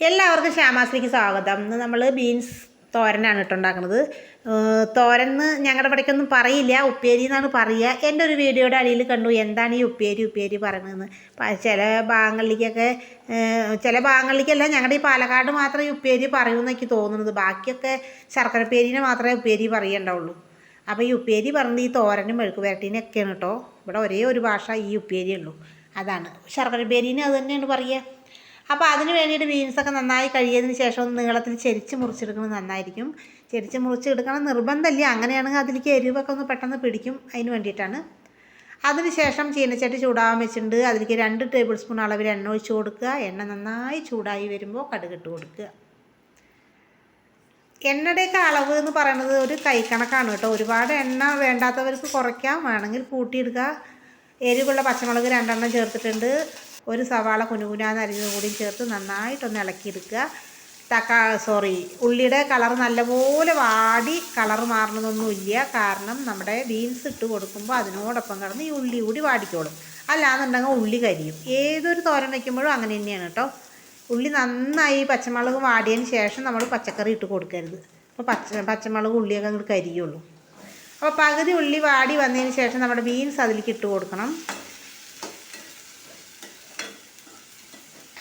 എല്ലാവർക്കും ശ്യാമാശ്രീക്ക് സ്വാഗതം. ഇന്ന് നമ്മൾ ബീൻസ് തോരനാണ് കേട്ടോ ഉണ്ടാക്കുന്നത്. തോരൻ ഞങ്ങളുടെ ഇവിടേക്കൊന്നും പറയില്ല. ഉപ്പേരി എന്നാണ് പറയുക എന്റെ ഒരു വീഡിയോയുടെ അടിയിൽ കണ്ടു എന്താണ് ഈ ഉപ്പേരി ഉപ്പേരി പറയണതെന്ന്. പ- ചില ഭാഗങ്ങളിലേക്കൊക്കെ ചില ഭാഗങ്ങളിലേക്കല്ല ഞങ്ങളുടെ ഈ പാലക്കാട് മാത്രമേ ഉപ്പേരി പറയൂ എന്നൊക്കെ തോന്നുന്നത് ബാക്കിയൊക്കെ ശർക്കര പേരിനെ മാത്രമേ ഉപ്പേരി പറയണ്ടാവുള്ളൂ. അപ്പോൾ ഈ ഉപ്പേരി പറഞ്ഞത് ഈ തോരനും മെഴുക്ക് പുരട്ടീനൊക്കെയാണ് കേട്ടോ. ഇവിടെ ഒരേ ഒരു ഭാഷ ഈ ഉപ്പേരി ഉള്ളൂ. അതാണ്. ശർക്കര പേരിന് അത് തന്നെയാണ് പറയുക അപ്പോൾ അതിന് വേണ്ടിയിട്ട് ബീൻസൊക്കെ നന്നായി കഴിയതിന് ശേഷം ഒന്ന് നീളത്തിൽ ചെരിച്ച് മുറിച്ചെടുക്കുന്നത് നന്നായിരിക്കും. ചെരിച്ച് മുറിച്ചെടുക്കണം. നിർബന്ധമില്ല. അങ്ങനെയാണെങ്കിൽ അതിലേക്ക് എരിവൊക്കെ ഒന്ന് പെട്ടെന്ന് പിടിക്കും. അതിന് വേണ്ടിയിട്ടാണ്. അതിന് ശേഷം ചീനച്ചട്ടി ചൂടാകാൻ വെച്ചിട്ടുണ്ട്. അതിലേക്ക് രണ്ട് ടേബിൾ സ്പൂൺ അളവിൽ എണ്ണ ഒഴിച്ച് കൊടുക്കുക. എണ്ണ നന്നായി ചൂടായി വരുമ്പോൾ കടുകിട്ട് കൊടുക്കുക. എണ്ണയുടെയൊക്കെ അളവ് എന്ന് പറയുന്നത് ഒരു കൈക്കണക്കാണ് കേട്ടോ. ഒരുപാട് എണ്ണ വേണ്ടാത്തവർക്ക് കുറയ്ക്കാം. വേണമെങ്കിൽ കൂട്ടിയിടുക. എരിവുള്ള പച്ചമുളക് രണ്ടെണ്ണം ചേർത്തിട്ടുണ്ട്. ഒരു സവാള കുനുകുനാന്ന് അരിഞ്ഞത് കൂടി ചേർത്ത് നന്നായിട്ടൊന്ന് ഇളക്കിയെടുക്കുക. തക്കാ സോറി ഉള്ളിയുടെ കളർ നല്ലപോലെ വാടി കളർ മാറണമെന്നൊന്നുമില്ല കാരണം നമ്മുടെ ബീൻസ് ഇട്ട് കൊടുക്കുമ്പോൾ അതിനോടൊപ്പം കിടന്ന് ഈ ഉള്ളി കൂടി വാടിക്കോളും. അല്ലാന്നുണ്ടെങ്കിൽ ഉള്ളി കരിയും. ഏതൊരു തോരൻ വയ്ക്കുമ്പോഴും അങ്ങനെ തന്നെയാണ് കേട്ടോ. ഉള്ളി നന്നായി പച്ചമുളക് വാടിയതിന് ശേഷം നമ്മൾ പച്ചക്കറി ഇട്ട് കൊടുക്കരുത്. അപ്പോൾ പച്ച പച്ചമുളക് ഉള്ളിയൊക്കെ അങ്ങോട്ട് കരിയുള്ളൂ. അപ്പോൾ പകുതി ഉള്ളി വാടി വന്നതിന് ശേഷം നമ്മുടെ ബീൻസ് അതിലേക്ക് ഇട്ട് കൊടുക്കണം.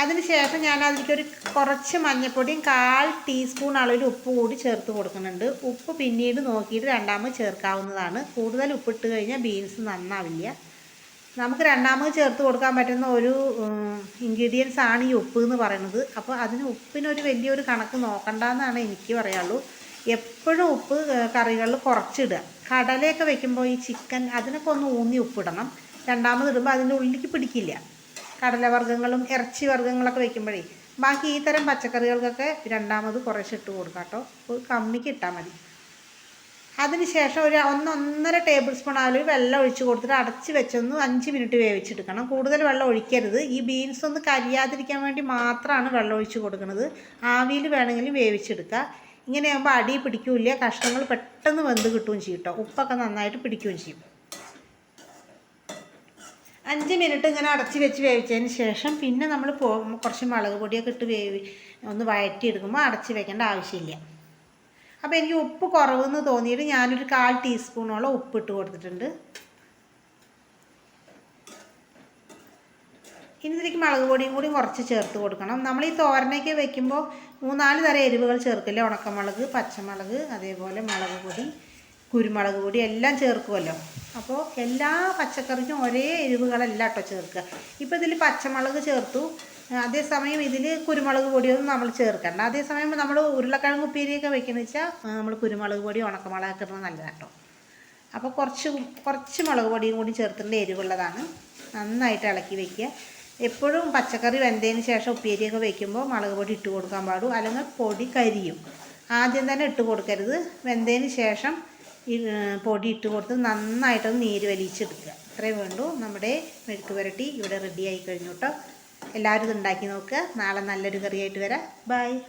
അതിന് ശേഷം ഞാൻ അതിലേക്ക് ഒരു കുറച്ച് മഞ്ഞൾപ്പൊടിയും കാൽ ടീസ്പൂൺ അളവിൽ ഉപ്പ് കൂടി ചേർത്ത് കൊടുക്കുന്നുണ്ട്. ഉപ്പ് പിന്നീട് നോക്കിയിട്ട് രണ്ടാമത് ചേർക്കാവുന്നതാണ്. കൂടുതൽ ഉപ്പിട്ട് കഴിഞ്ഞാൽ ബീൻസ് നന്നാവില്ല. നമുക്ക് രണ്ടാമത് ചേർത്ത് കൊടുക്കാൻ പറ്റുന്ന ഒരു ഇൻഗ്രീഡിയൻസ് ആണ് ഈ ഉപ്പ് എന്ന് പറയുന്നത്. അപ്പോൾ അതിന് ഉപ്പിനൊരു വലിയൊരു കണക്ക് നോക്കണ്ടെന്നാണ് എനിക്ക് പറയാനുള്ളൂ. എപ്പോഴും ഉപ്പ് കറികളിൽ കുറച്ചിടുക. കടലയൊക്കെ വെക്കുമ്പോൾ ഈ ചിക്കൻ അതിനൊക്കെ ഒന്ന് ഊന്നി ഉപ്പിടണം. രണ്ടാമത് ഇടുമ്പോൾ അതിന്റെ ഉള്ളിലേക്ക് പിടിക്കില്ല. കടലവർഗങ്ങളും ഇറച്ചി വർഗങ്ങളൊക്കെ വെക്കുമ്പോഴേ ബാക്കി ഈ തരം പച്ചക്കറികൾക്കൊക്കെ രണ്ടാമത് കുറേശ്ശെ ഇട്ട് കൊടുക്കാം കേട്ടോ. കമ്മിക്ക് ഇട്ടാൽ മതി. അതിനുശേഷം ഒരു ഒന്നൊന്നര ടേബിൾ സ്പൂൺ അളവിൽ വെള്ളം ഒഴിച്ച് കൊടുത്തിട്ട് അടച്ച് വെച്ചൊന്ന് അഞ്ച് മിനിറ്റ് വേവിച്ചെടുക്കണം. കൂടുതൽ വെള്ളം ഒഴിക്കരുത്. ഈ ബീൻസ് ഒന്ന് കരിയാതിരിക്കാൻ വേണ്ടി മാത്രമാണ് വെള്ളം ഒഴിച്ച് കൊടുക്കുന്നത്. ആവിയിൽ വേണമെങ്കിൽ വേവിച്ചെടുക്കുക. ഇങ്ങനെ ആകുമ്പോൾ അടി പിടിക്കില്ല. കഷ്ണങ്ങൾ പെട്ടെന്ന് വെന്ത് കിട്ടുകയും ചെയ്യും കേട്ടോ. ഉപ്പൊക്കെ നന്നായിട്ട് പിടിക്കുകയും ചെയ്യും. അഞ്ച് മിനിറ്റ് ഇങ്ങനെ അടച്ച് വെച്ച് വേവിച്ചതിന് ശേഷം പിന്നെ നമ്മൾ കുറച്ച് മുളക് പൊടിയൊക്കെ ഇട്ട് വേവി ഒന്ന് വഴറ്റിയെടുക്കുമ്പോൾ അടച്ച് വെക്കേണ്ട ആവശ്യമില്ല. അപ്പോൾ എനിക്ക് ഉപ്പ് കുറവെന്ന് തോന്നിയിട്ട് ഞാനൊരു കാൽ ടീസ്പൂണോളം ഉപ്പ് ഇട്ട് കൊടുത്തിട്ടുണ്ട്. ഇനി ഇതിലേക്ക് മുളക് പൊടിയും കൂടി കുറച്ച് ചേർത്ത് കൊടുക്കണം. നമ്മൾ ഈ തോരനൊക്കെ വെക്കുമ്പോൾ മൂന്നാൽ തരം എരിവുകൾ ചേർക്കില്ലേ? ഉണക്കമുളക് പച്ചമുളക് അതേപോലെ മുളക് പൊടി കുരുമുളക് പൊടി എല്ലാം ചേർക്കുമല്ലോ. അപ്പോൾ എല്ലാ പച്ചക്കറിക്കും ഒരേ എരിവുകളല്ല കേട്ടോ ചേർക്കുക. ഇപ്പോൾ ഇതിൽ പച്ചമുളക് ചേർത്തു. അതേസമയം ഇതിൽ കുരുമുളക് പൊടിയൊന്നും നമ്മൾ ചേർക്കണ്ട. അതേസമയം നമ്മൾ ഉരുളക്കിഴങ്ങ് ഉപ്പേരിയൊക്കെ വെക്കുന്നത് വെച്ചാൽ നമ്മൾ കുരുമുളക് പൊടി ഉണക്കമുളകൊക്കെ ഇടുന്നത് നല്ലതാണ് കേട്ടോ അപ്പോൾ കുറച്ച് കുറച്ച് മുളക് പൊടിയും കൂടി ചേർത്തിട്ട് എരിവുള്ളതാണ്. നന്നായിട്ട് ഇളക്കി വെക്കുക. എപ്പോഴും പച്ചക്കറി വെന്തതിന് ശേഷം ഉപ്പേരിയൊക്കെ വെക്കുമ്പോൾ മുളക് പൊടി ഇട്ട് കൊടുക്കാൻ പാടും. അല്ലെങ്കിൽ പൊടി കരിയും. ആദ്യം തന്നെ ഇട്ട് കൊടുക്കരുത്. വെന്തതിന് ശേഷം ഈ പൊടി ഇട്ട് കൊടുത്ത് നന്നായിട്ടൊന്ന് നീര് വലിച്ചെടുക്കുക. ഇത്രയേ വേണ്ടൂ. നമ്മുടെ മെഴുക്ക് പുരട്ടി ഇവിടെ റെഡിയായി കഴിഞ്ഞു കേട്ടോ. എല്ലാവരും ഇത് ഉണ്ടാക്കി നോക്കുക. നാളെ നല്ലൊരു കറിയായിട്ട് വരാം. ബൈ